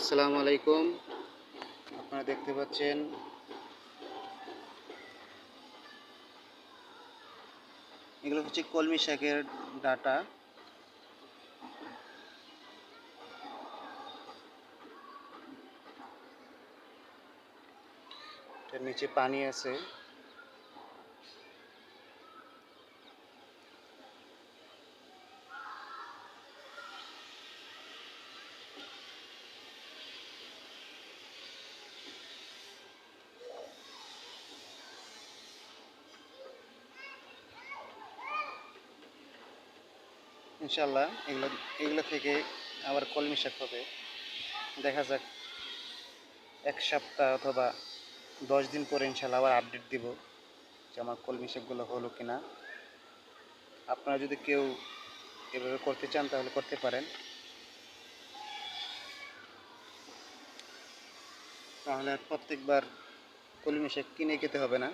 আসসালামু আলাইকুম। আপনারা দেখতে পাচ্ছেন এগুলো হচ্ছে কলমি শাকের ডাটা। নিচে পানি আছে। ইনশাল্লাহ এগুলো এগুলো থেকে আবার কলমি শাক হবে। দেখা যাক, এক সপ্তাহ অথবা দশ দিন পরে ইনশাল্লাহ আবার আপডেট দিব যে আমার কলমি শাকগুলো হলো কি না আপনারা যদি কেউ এভাবে করতে চান তাহলে করতে পারেন। তাহলে প্রত্যেকবার কলমি শাক কিনে খেতে হবে না।